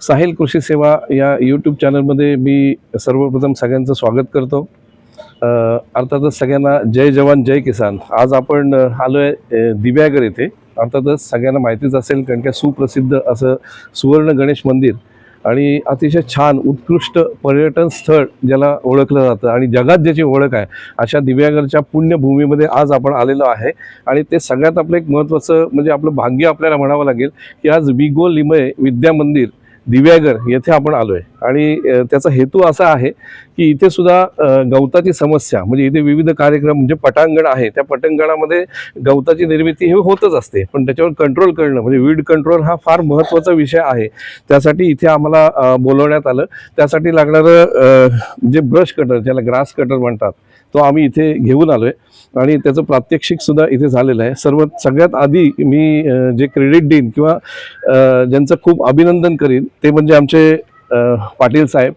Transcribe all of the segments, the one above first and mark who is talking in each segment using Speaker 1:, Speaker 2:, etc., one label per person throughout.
Speaker 1: साहिल कृषी सेवा या यूट्यूब चॅनलमध्ये मी सर्वप्रथम सगळ्यांचं स्वागत करतो. अर्थातच सगळ्यांना जय जवान जय किसान. आज आपण आलो आहे दिव्यागर येथे. अर्थातच सगळ्यांना माहितीच असेल कारण की सुप्रसिद्ध असं सुवर्ण गणेश मंदिर आणि अतिशय छान उत्कृष्ट पर्यटन स्थळ ज्याला ओळखलं जातं आणि जगात ज्याची ओळख आहे अशा दिव्यागरच्या पुण्यभूमीमध्ये आज आपण आलेलो आहे. आणि ते सगळ्यात आपलं एक महत्त्वाचं म्हणजे आपलं भाग्य आपल्याला म्हणावं लागेल की आज विगो लिमय विद्या मंदिर दिव्यागर येथे आपण आलो आहे आणि त्याचा हेतू असा आहे की इथे सुद्धा गवताची समस्या म्हणजे इथे विविध कार्यक्रम म्हणजे पटांगण आहे त्या पटांगणामध्ये गवताची निर्मिती हे होतच असते. पण त्याच्यावर कंट्रोल करणं म्हणजे वीड कंट्रोल हा फार महत्त्वाचा विषय आहे. त्यासाठी इथे आम्हाला बोलवण्यात आलं. त्यासाठी लागणारं जे ब्रश कटर ज्याला ग्रास कटर म्हणतात तो आम्ही इथे घेऊन आलो आहे आणि त्याचं प्रात्यक्षिकसुद्धा इथे झालेलं आहे. सर्व सगळ्यात आधी मी जे क्रेडिट देईन किंवा ज्यांचं खूप अभिनंदन करीन ते म्हणजे आमचे पाटील साहेब.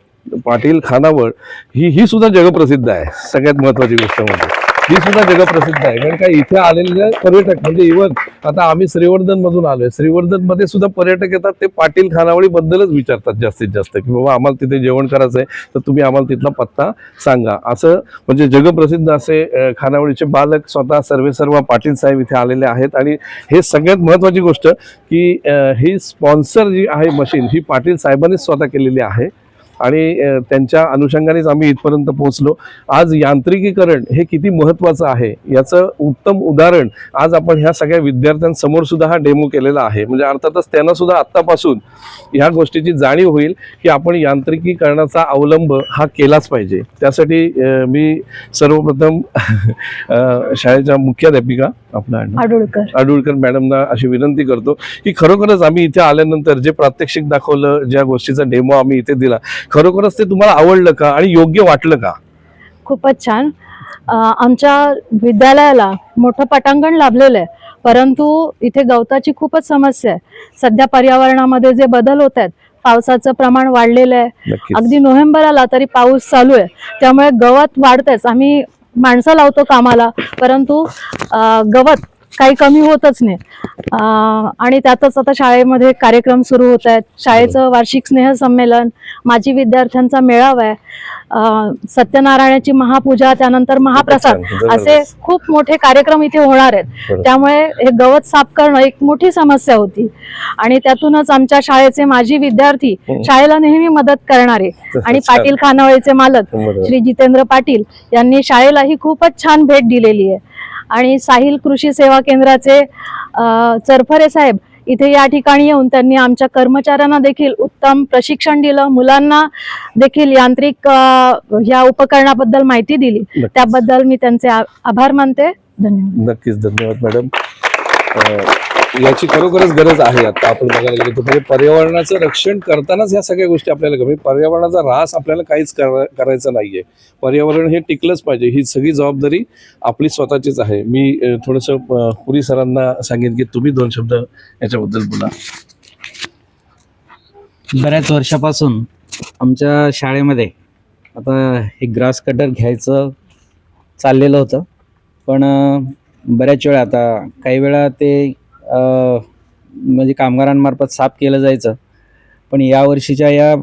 Speaker 1: पाटील खानावळ ही ही सुद्धा जगप्रसिद्ध आहे. सगळ्यात महत्त्वाची गोष्ट म्हणजे. ही सुद्धा जगप्रसिद्ध आहे. कारण का इथे आलेले पर्यटक म्हणजे इव्हन आता आम्ही श्रीवर्धन मधून आलोय. श्रीवर्धनमध्ये सुद्धा पर्यटक येतात ते पाटील खानावळी बद्दलच विचारतात जास्तीत जास्त की बाबा आम्हाला तिथे जेवण करायचं आहे तर तुम्ही आम्हाला तिथला पत्ता सांगा. असं म्हणजे जगप्रसिद्ध असे खानावळीचे बालक स्वतः सर्वे सर्व पाटील साहेब इथे आलेले आहेत. आणि हे सगळ्यात महत्वाची गोष्ट की ही स्पॉन्सर जी आहे मशीन ही पाटील साहेबांनीच स्वतः केलेली आहे. आणि त्यांच्या अनुषंगानेच आम्ही इथपर्यंत पोहोचलो. आज यांत्रिकीकरण हे किती महत्त्वाचं आहे याचं उत्तम उदाहरण आज आपण ह्या सगळ्या विद्यार्थ्यांसमोर सुद्धा हा डेमो केलेला आहे. म्हणजे अर्थातच त्यांना सुद्धा आत्तापासून ह्या गोष्टीची जाणीव होईल की आपण यांत्रिकीकरणाचा अवलंब हा केलाच पाहिजे. त्यासाठी मी सर्वप्रथम शाळेच्या मुख्याध्यापिका आपला आडनाव?
Speaker 2: आडुळकर
Speaker 1: आडुळकर मॅडमना अशी विनंती करतो की खरोखरच आम्ही इथे आल्यानंतर जे प्रात्यक्षिक दाखवलं ज्या गोष्टीचा डेमो आम्ही इथे दिला खरोखरच ते तुम्हाला आवडलं का आणि योग्य वाटलं का?
Speaker 2: खूपच छान. आमच्या विद्यालयाला मोठं पटांगण लाभलेलं आहे. परंतु इथे गवताची खूपच समस्या आहे. सध्या पर्यावरणामध्ये जे बदल होत आहेत पावसाचं प्रमाण वाढलेलं आहे. अगदी नोव्हेंबर आला तरी पाऊस चालू आहे. त्यामुळे गवत वाढतेच आम्ही माणसं लावतो कामाला परंतु गवत काही कमी होतच नाही आणि त्यातच आता शाळेमध्ये कार्यक्रम सुरू होत आहेत शाळेचं वार्षिक स्नेहसंमेलन माजी विद्यार्थ्यांचा मेळावा आहे सत्यनारायणाची महापूजा त्यानंतर महाप्रसाद असे. खूप मोठे कार्यक्रम इथे होणार आहेत. त्यामुळे हे गवत साफ करणं एक मोठी समस्या होती आणि त्यातूनच आमच्या शाळेचे माजी विद्यार्थी
Speaker 1: हम्म.
Speaker 2: शाळेला नेहमी मदत करणारे आणि. पाटील खानावळीचे मालक. श्री जितेंद्र पाटील यांनी शाळेला ही खूपच छान भेट दिलेली आहे आणि साहिल कृषी सेवा केंद्राचे चरफरे साहेब इथे या ठिकाणी येऊन त्यांनी आमच्या कर्मचाऱ्यांना देखील उत्तम प्रशिक्षण दिलं मुलांना देखील यांत्रिक या उपकरणाबद्दल माहिती दिली. त्याबद्दल मी त्यांचे आभार मानते. धन्यवाद.
Speaker 1: नक्कीच धन्यवाद मॅडम. याची खरोखरच गरज आहे आता. आपण बघायला गेलो तर म्हणजे पर्यावरणाचं रक्षण करतानाच ह्या सगळ्या गोष्टी आपल्याला कमी पर्यावरणाचा ऱ्हास आपल्याला काहीच करा- करायचा नाहीये. पर्यावरण हे टिकलंच पाहिजे. ही सगळी जबाबदारी आपली स्वतःचीच आहे. मी थोडंसं पुरी सरांना सांगेन की तुम्ही दोन शब्द याच्याबद्दल बोला.
Speaker 3: बऱ्याच वर्षापासून आमच्या शाळेमध्ये आता हे ग्रास कटर घ्यायचं चाललेलं होतं. पण बऱ्याच वेळा आता काही वेळा ते म्हणजे कामगारांमार्फत साफ केलं जायचं. पण या वर्षीच्या या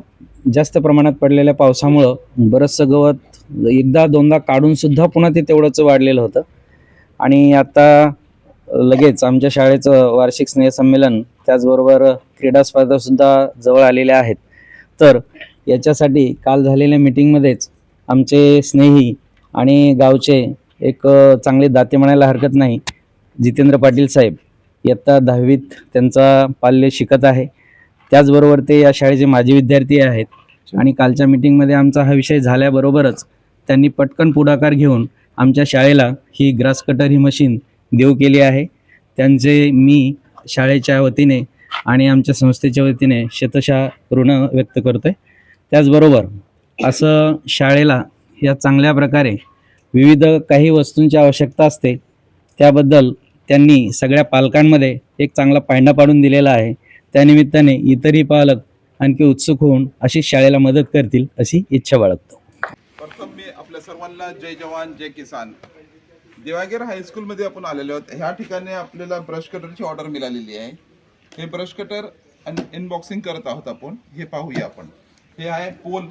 Speaker 3: जास्त प्रमाणात पडलेल्या पावसामुळं बरंचसं गवत एकदा दोनदा काढून सुद्धा पुन्हा ते तेवढंच वाढलेलं होतं. आणि आता लगेच आमच्या शाळेचं वार्षिक स्नेहसंमेलन त्याचबरोबर क्रीडा स्पर्धासुद्धा जवळ आलेल्या आहेत. तर याच्यासाठी काल झालेल्या मिटिंगमध्येच आमचे स्नेही आणि गावचे एक चांगले दाते म्हणायला हरकत नाही. जितेंद्र पाटील साहेब इयत्ता दहावीत त्यांचा पाल्य शिकत आहे. त्याचबरोबर ते या शाळेचे माजी विद्यार्थी आहेत. आणि कालच्या मिटिंगमध्ये आमचा हा विषय झाल्याबरोबरच त्यांनी पटकन पुढाकार घेऊन आमच्या शाळेला ही ग्रास कटर ही मशीन देऊ केली आहे. त्यांचे मी शाळेच्या वतीने आणि आमच्या संस्थेच्या वतीने शतशः ऋण व्यक्त करतो आहे त्याचबरोबर असं शाळेला या चांगल्या प्रकारे विविध काही वस्तूंची आवश्यकता असते. त्याबद्दल त्यांनी सगळ्या पालकांमध्ये एक चांगला पायंडा पाडून दिलेला आहे. त्यानिमित्ताने इतरही पालक आणखी उत्सुक होऊन अशी शाळेला मदत करतील अशी इच्छा बाळगतो.
Speaker 4: प्रथम मी आपल्या सर्वांना जय जवान जय किसान. देवागेर हायस्कूलमध्ये आपण आलेलो आहोत. ह्या ठिकाणी आपल्याला ब्रश कटरची ऑर्डर मिळालेली आहे. हे ब्रश कटर अन इनबॉक्सिंग करत आहोत आपण. हे पाहूया आपण. हे आहे पोल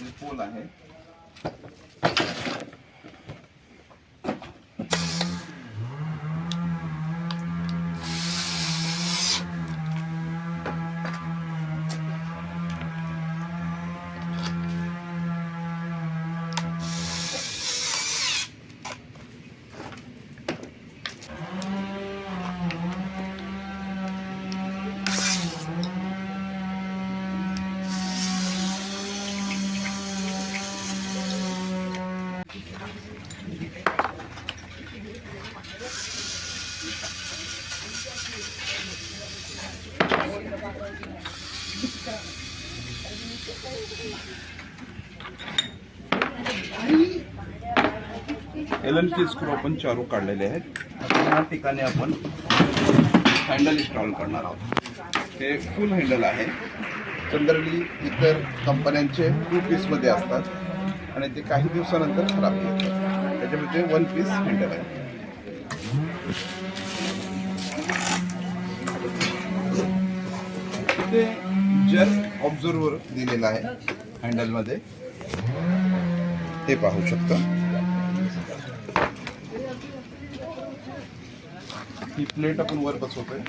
Speaker 4: हे पोल आहे एल एन टी स्क्रू आपण चारू काढलेले आहेत. या ठिकाणी आपण हँडल इन्स्टॉल करणार आहोत. हे फुल हँडल आहे. जनरली इतर कंपन्यांचे टू पीसमध्ये असतात. आणि ते काही दिवसानंतर खराब होतात. त्याच्यामध्ये वन पीस हँडल आहे. ते जर्क ऑब्झर्वर दिलेलं आहे हँडलमध्ये हे पाहू शकता. ही प्लेट आपण वर बसवतोय.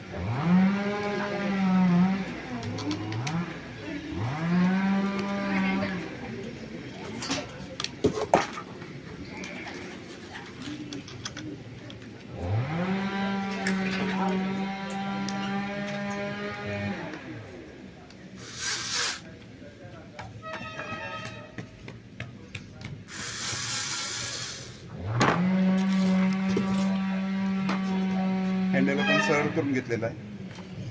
Speaker 4: हँडल पण सरळ करून घेतलेला आहे.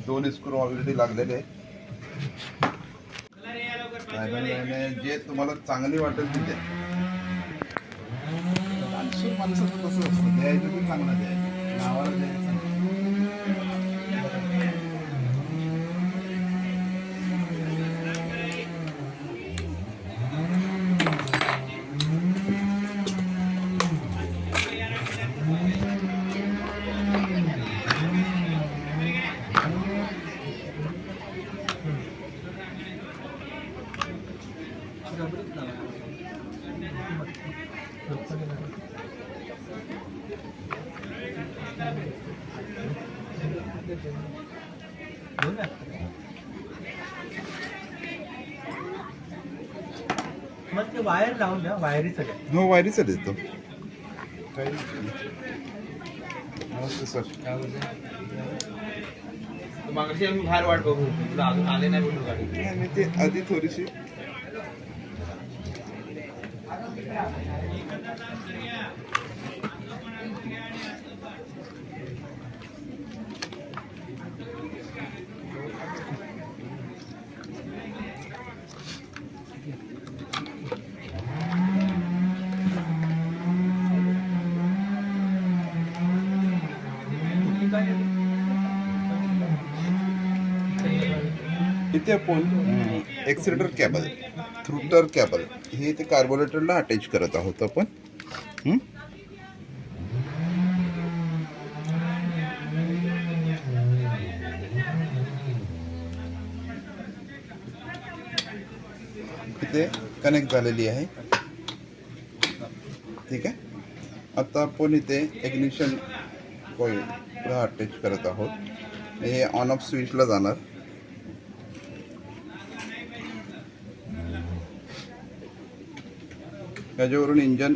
Speaker 4: दोन स्क्रू ऑलरेडी लागलेले आहेत. जे तुम्हाला चांगले वाटेल ते द्या. माणसं तसं असतं. द्यायचं पण चांगलं द्यायचं. नावाला द्यायचं.
Speaker 5: मग ते वायर लावून द्या वायरी सगळ्या
Speaker 4: हो वायरीचा देतो. काही नमस्ते सर
Speaker 5: मागची आम्ही बाहेर वाट बघू तुला अजून आले नाही बोलू गाडी.
Speaker 4: आणि ते आधी थोडीशी. इथे आपण एक्सिलेटर कॅबल थ्रुटर कॅबल हे इथे कार्बोरेटरला अटॅच करत आहोत आपण. कनेक्ट झालेली ठीक आहे आता आपण इथे इग्निशन कॉईल अटॅच करत आहोत हे ऑन ऑफ़ स्विचला जाणार याच्यावरून इंजन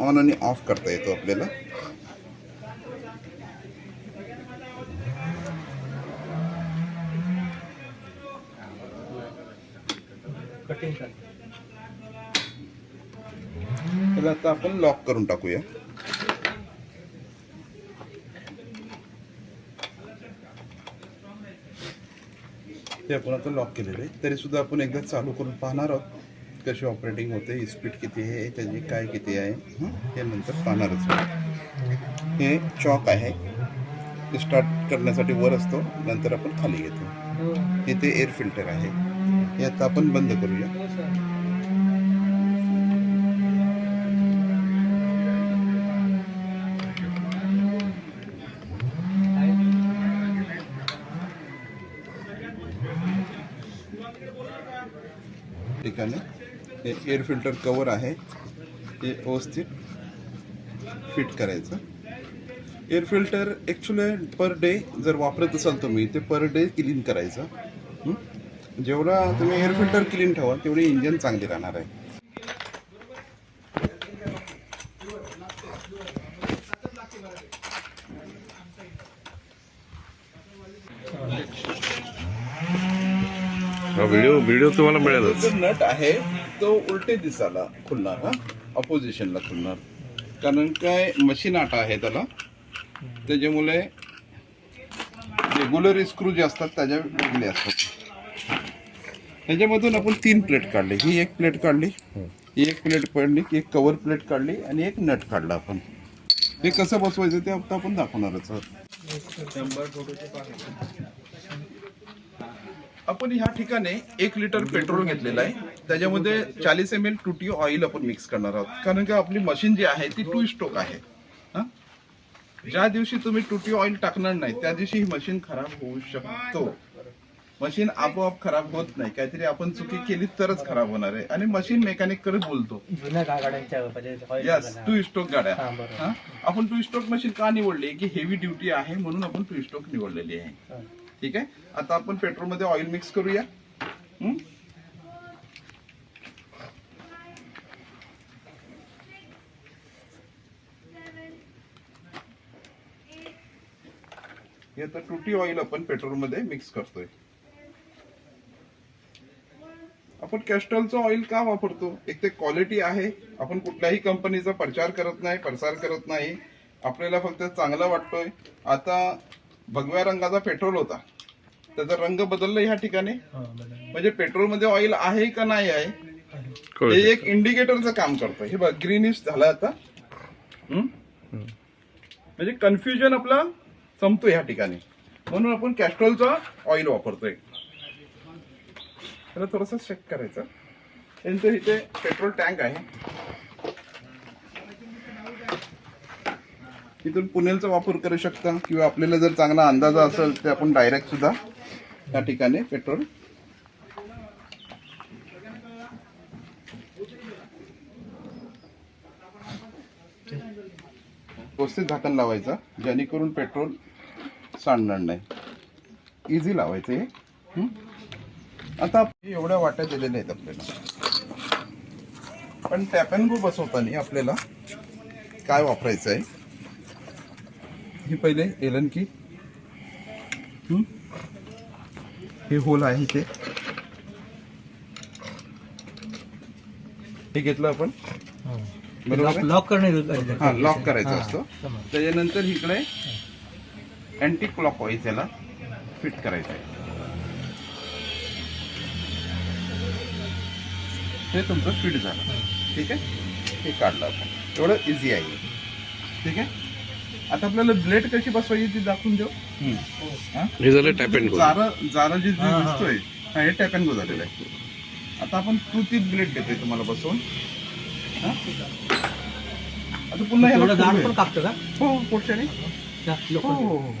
Speaker 4: ऑन आणि ऑफ़ करता येतो आपल्याला
Speaker 5: कटिंग कर
Speaker 4: आता आपण लॉक करून टाकूया. ते आपण आता लॉक केलेलं आहे. तरी सुद्धा आपण एकदा चालू करून पाहणार आहोत कशी ऑपरेटिंग होते स्पीड किती आहे त्याची काय किती आहे. हे? नंतर पाहणारच हे चॉक आहे. ते स्टार्ट करण्यासाठी वर असतो. नंतर आपण खाली घेतो. इथे एअर फिल्टर आहे. हे आता आपण बंद करूया. ठिकाणी. हे एअर फिल्टर कवर आहे. ते व्यवस्थित फिट करायचं. Air filter actually per day जर वापरत असाल तुम्ही ते पर डे क्लीन करायचं. जेवढा तुम्ही एअर फिल्टर क्लीन ठेवा तेवढे इंजन चांगली राहणार आहे
Speaker 1: हा व्हिडिओ तुम्हाला मिळेलच.
Speaker 4: जो नट आहे तो उलटे दिसाला खुलणार हा? अपोजिशनला खुलणार. कारण काय मशीन आटा आहे त्याला. त्याच्यामुळे रेग्युलर स्क्रू जे असतात त्याच्या वेगळे असतात. त्याच्यामधून आपण तीन प्लेट काढले. ही एक प्लेट काढली ही एक प्लेट काढली एक कवर प्लेट काढली आणि एक नट काढला आपण. हे कसं बसवायचं ते आता आपण दाखवणारच आहोत. आपण ह्या ठिकाणी एक लिटर पेट्रोल घेतलेलं आहे. त्याच्यामध्ये चाळीस M L two T oil आपण मिक्स करणार आहोत. कारण का आपली मशीन जी आहे ती टू स्टोक आहे. हा? ज्या दिवशी तुम्ही टुटी ऑइल टाकणार नाही त्या दिवशी ही मशीन खराब होऊ शकतो. मशीन आपोआप खराब होत नाही. काहीतरी आपण चुकी केली तरच खराब होणार आहे. आणि मशीन मेकॅनिककडे बोलतो. यस. टू स्टोक गाड्या? आपण टू स्टोक मशीन का निवडली? की हेवी ड्युटी आहे म्हणून आपण टू स्टोक निवडलेली आहे. ठीक आहे? आता आपण पेट्रोलमध्ये ऑइल मिक्स करूया. हे आता तुटी ऑइल आपण पेट्रोलमध्ये मिक्स करतोय. आपण कॅस्टलचं ऑइल का वापरतो? एक ते क्वालिटी आहे. आपण कुठल्याही कंपनीचा प्रचार करत नाही प्रसार करत नाही. आपल्याला फक्त चांगला वाटतोय. आता भगव्या रंगाचा पेट्रोल होता. त्याचा रंग बदलला ह्या ठिकाणी. म्हणजे पेट्रोलमध्ये ऑइल आहे का नाही आहे. हे एक इंडिकेटरचं काम करतं. हे बघ ग्रीनिश झालं आता? म्हणजे कन्फ्युजन आपला संपतो ह्या ठिकाणी. म्हणून आपण कॅस्ट्रॉलचा ऑइल वापरतोय. त्याला थोडस चेक करायचं. त्यांचं इथे पेट्रोल टँक आहे. इथून पुणेलचा वापर करू शकता किंवा आपल्याला जर चांगला अंदाजा असेल तर आपण डायरेक्ट सुद्धा त्या ठिकाणी पेट्रोल. व्यवस्थित झाकण लावायचं जेणेकरून पेट्रोल सांडणार नाही. इझी लावायचं हे. आता एवढ्या वाट्या दिलेल्या आहेत आपल्याला. पण टॅप गो बसवताना आपल्याला काय वापरायचं आहे हे पहिले एलन की. हं? हे होल आहे इथे. हे घेतलं आपण? बरोबर
Speaker 5: लॉक करणे
Speaker 4: हा. लॉक करायचं
Speaker 5: हा,
Speaker 4: असतं. त्याच्यानंतर इकडे अँटी क्लॉक वाईज याला फिट करायचं आहे. हे तुमचं फिट झालं. ठीक आहे? हे काढलं आपण. एवढं इझी आहे. ठीक आहे? आता आपल्याला ब्लेड कशी बसवायची ती दाखवून देऊ हा?
Speaker 1: हे झालं टॅप अँड गो
Speaker 4: जारा जारा जे जे. दिसतोय हा हे टॅप अँड गो झालेलं आहे आता आपण तीन ब्लेड देतोय तुम्हाला बसवून हा? आता पुन्हा ह्याला
Speaker 5: थोडं जाड
Speaker 4: खोलूया.
Speaker 5: पण कापतं का
Speaker 4: हो पोटशाने हो
Speaker 5: लोक-
Speaker 4: हो हो, हो.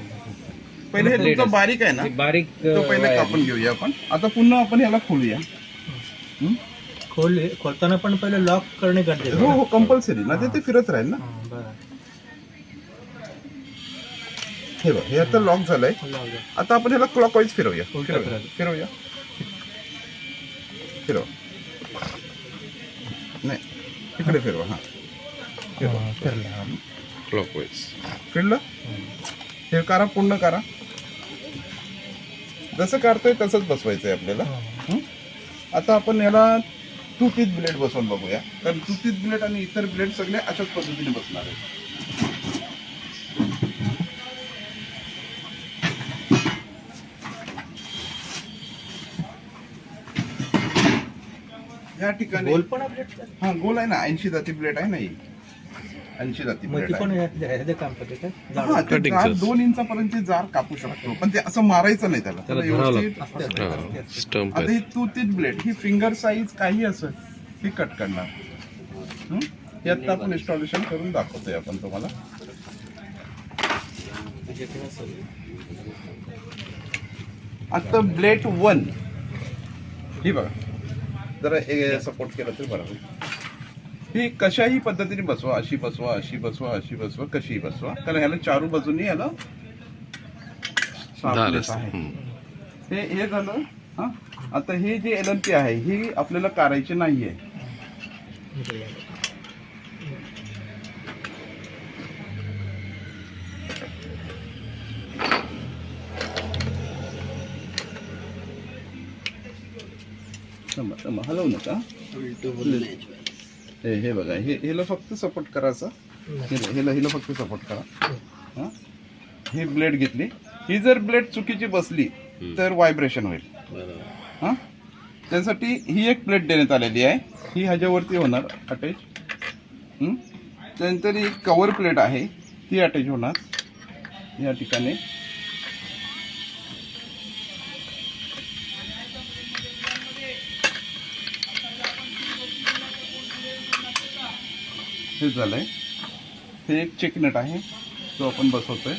Speaker 4: पहिले हे तुमचं बारीक आहे ना
Speaker 3: बारीक
Speaker 4: तो पहिले कापून घेऊया आपण आता पुन्हा आपण ह्याला खोलूया हं?
Speaker 5: खोल खोलताना पण पहिले लॉक करणे गरजेचं
Speaker 4: हो. हो कंपल्सरी ना ते ते फिरत राहील ना
Speaker 5: हा, बरं.
Speaker 4: हे बघ हे आता लॉक झालंय. आता आपण ह्याला क्लॉक वाईज फिरवूया. फिरवूया. फिरवूया. फिरव. नाही. इकडे फिरवा हा.
Speaker 5: फिरलं, हा.
Speaker 1: क्लॉकवाईज
Speaker 4: फिरलं? हे करा पूर्ण करा. जसं काढतोय तसंच बसवायचंय आपल्याला. हं? आता आपण याला टू ब्लेड बसवून बघूया. कारण टू ब्लेड आणि इतर ब्लेड सगळे अशाच पद्धतीने बसणार आहेत. या ठिकाणी
Speaker 5: गोल पण आपले
Speaker 4: हा गोल आहे ना ऐंशी जाती ब्लेड आहे ना ही. ऐंशी जाती
Speaker 5: मग ती पण
Speaker 4: आहे.
Speaker 5: ह्या- ह्याचं काम करते का जाड
Speaker 4: हा, ते
Speaker 1: Cutting
Speaker 4: जार
Speaker 1: चं.
Speaker 4: दोन इंचापर्यंत जार कापू शकतो. पण ते असं मारायचं नाही त्याला. त्याला व्यवस्थित
Speaker 5: असते, असते.
Speaker 1: स्टंप
Speaker 4: आता ही तू तीच ब्लेड ही फिंगर साईज काही असं ही कट करणार. हं? हे आता आपण इन्स्टॉलेशन करून दाखवतोय आपण तुम्हाला. आता ब्लेड वन ही बघा. जरा सपोर्ट केलं तरी बरोबर ही कशाही पद्धतीने बसवा अशी बसवा अशी बसवा अशी बसवा कशीही बसवा. कारण ह्याला चारू बाजूनी याला sharpness आहे. हे हे झालं हा? आता हे जे एल एन पी आहे ही आपल्याला काढायची नाहीये. थांबा, थांबा, हलवू नका. हे हे बघा हे ह्याला फक्त सपोर्ट करायचा ह्याला ह्याला ह्याला फक्त सपोर्ट करा. हा? ही ब्लेड घेतली. ही जर ब्लेड चुकीची बसली तर व्हायब्रेशन होईल. हा? त्यासाठी ही एक प्लेट देण्यात आलेली आहे. ही ह्याच्यावरती होणार अटॅच त्यानंतर ही कवर प्लेट आहे. ती अटॅच होणार. या ठिकाणी. हे झालंय. हे एक चेक नट आहे. जो आपण बसवतोय.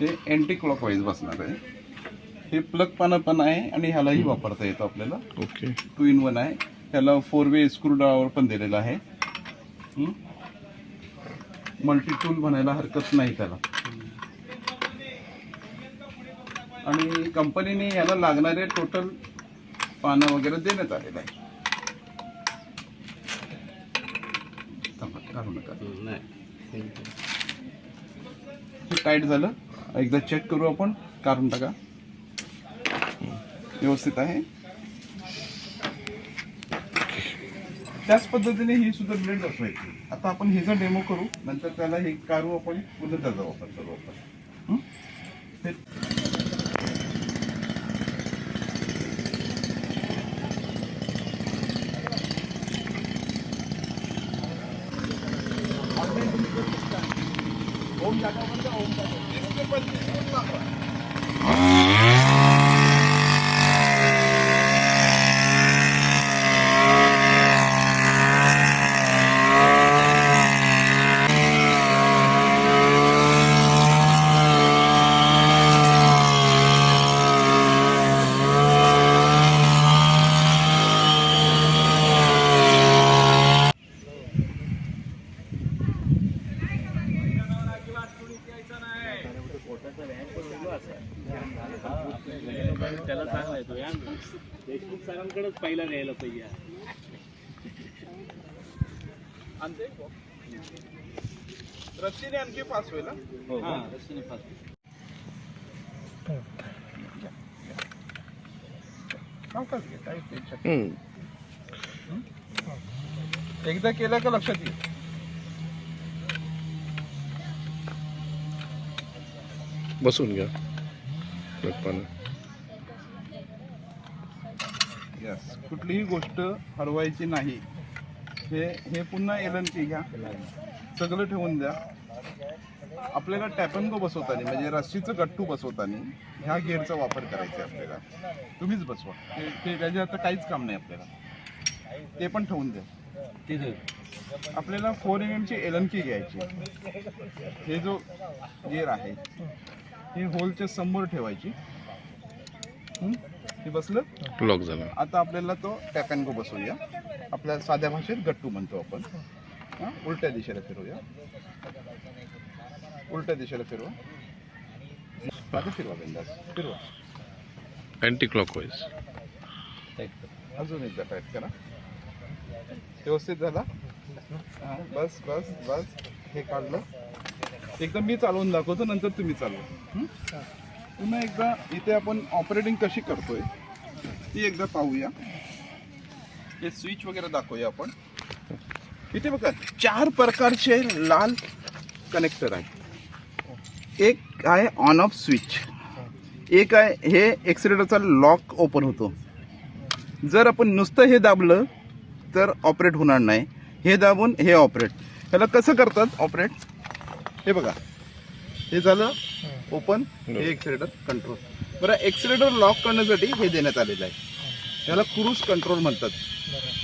Speaker 4: ते अँटी क्लॉकवाईज बसणार आहे. हे प्लग पानं पण आहे आणि ह्यालाही वापरता येतं आपल्याला.
Speaker 1: ओके
Speaker 4: टू इन वन आहे. ह्याला फोर वे स्क्रू ड्रायव्हर पण दिलेला आहे. मल्टी टूल म्हणायला हरकत नाही त्याला. आणि कंपनीने याला लागणारे टोटल पानं वगैरे देण्यात आलेलं आहे. काढू नका. हे टाईट झालं. एकदा चेक करू आपण. काढून टाका. व्यवस्थित आहे. त्याच पद्धतीने ही सुद्धा ब्लेड बसवायची. आता आपण हिचा डेमो करू नंतर त्याला हे काढू आपण पुन्हा त्याचा वापर करू आपण. with me. रस्सीने आणखी फास्ट होईल हं? घे, काही tension नाही. एकदा केलं का लक्षात येईल?
Speaker 1: बसून घ्या प्लग पानं
Speaker 4: यस कुठलीही गोष्ट हरवायची नाही. हे हे पुन्हा एल एन घ्या. सगळं ठेवून द्या. आपल्याला टॅपनको बसवताना म्हणजे रस्सीचं गट्टू बसवताना ह्या गिअरचा वापर करायचा आहे आपल्याला. तुम्हीच बसवा. ते ते त्याचे आता काहीच काम नाही आपल्याला. ते पण ठेवून द्या. आपल्याला फोर एम एमची एलनकी घ्यायची हे जो गिअर आहे हे होलच्या समोर ठेवायची. हं? हे बसलं.
Speaker 1: लॉक झाला.
Speaker 4: आता आपल्याला तो टॅप अँड गो बसवूया. आपल्या साध्या भाषेत गट्टू म्हणतो आपण. हा, उलट्या दिशेला फिरूया उलट्या दिशेला फिरवा. आता फिरवा बिंदास. फिरवा.
Speaker 1: अँटी क्लॉकवाईज
Speaker 4: अजून एकदा टाईट करा. व्यवस्थित झाला? हा, बस बस बस. हे काढलं. एकदा मी चालवून दाखवतो नंतर तुम्ही चालवा. हं? पुन्हा एकदा इथे आपण ऑपरेटिंग कशी करतोय ती एकदा पाहूया. हे स्विच वगैरे दाखवूया आपण. इथे बघा चार प्रकारचे लाल कनेक्टर आहेत. एक आहे ऑन ऑफ स्विच एक आहे हे एक्सिलेटरचा लॉक ओपन होतो. जर आपण नुसतं हे दाबलं तर ऑपरेट होणार नाही. हे दाबून हे ऑपरेट ह्याला कसं करतात? ऑपरेट हे बघा. हे झालं ओपन हे एक्सिलेटर कंट्रोल बरं एक्सिलेटर लॉक करण्यासाठी हे देण्यात आलेलं आहे. ह्याला क्रूज कंट्रोल म्हणतात.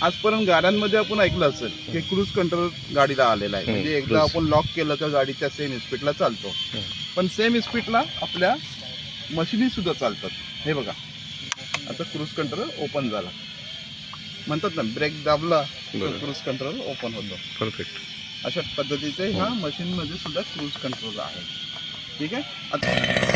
Speaker 4: आजपर्यंत गाड्यांमध्ये आपण ऐकलं असेल की क्रूज कंट्रोल गाडीला आलेला आहे. म्हणजे एकदा. आपण लॉक केलं का गाडी त्या सेम स्पीडला चालतो. पण सेम स्पीडला आपल्या मशिनी सुद्धा चालतात. हे बघा. आता क्रूज कंट्रोल ओपन झाला. म्हणतात ना ब्रेक दाबला तर. क्रूज कंट्रोल ओपन होतो.
Speaker 1: परफेक्ट
Speaker 4: अशा पद्धतीचे ह्या मशीनमध्ये सुद्धा क्रूज कंट्रोल आहे. ठीक आहे?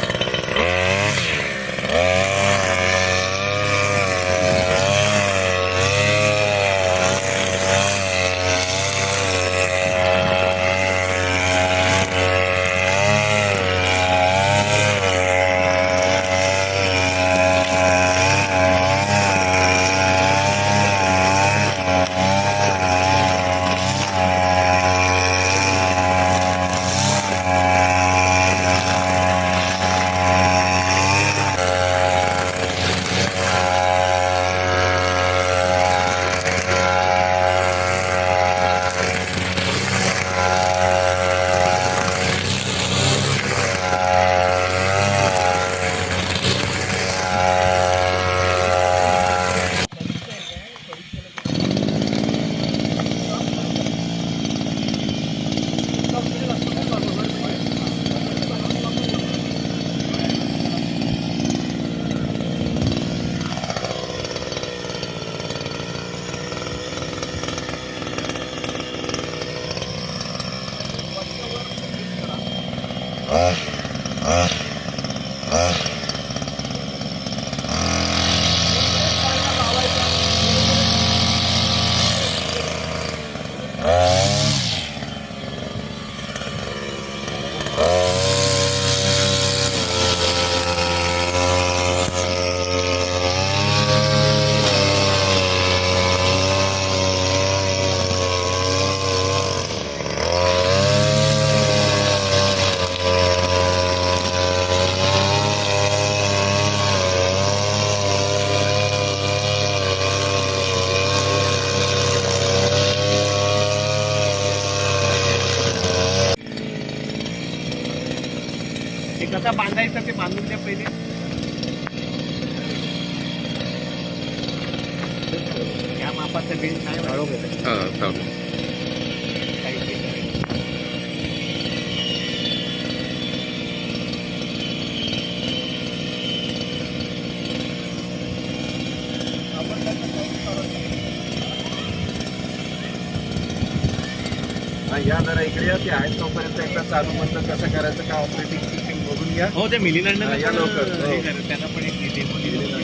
Speaker 5: या
Speaker 4: जरा इकडे या ते आहेत तोपर्यंत एकदा चालू बंद कसं करायचं का ऑपरेटिंग सिस्टीम बघून घ्या.
Speaker 5: हो ते मिलीलंड
Speaker 4: हा, या लवकर. हो.
Speaker 5: त्यांना पण एक डेमो दिलेला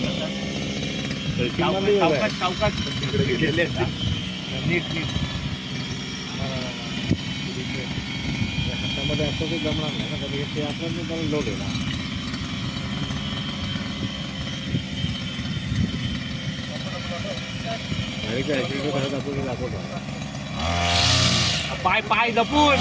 Speaker 5: सावकाश सावकाश
Speaker 4: तिकडे गेलेले आहेत.
Speaker 5: नीट नीट. हातामध्ये असं ते जमणार नाही ना कधी ते आपण त्याला लोड आहे पाय
Speaker 1: 拜拜了不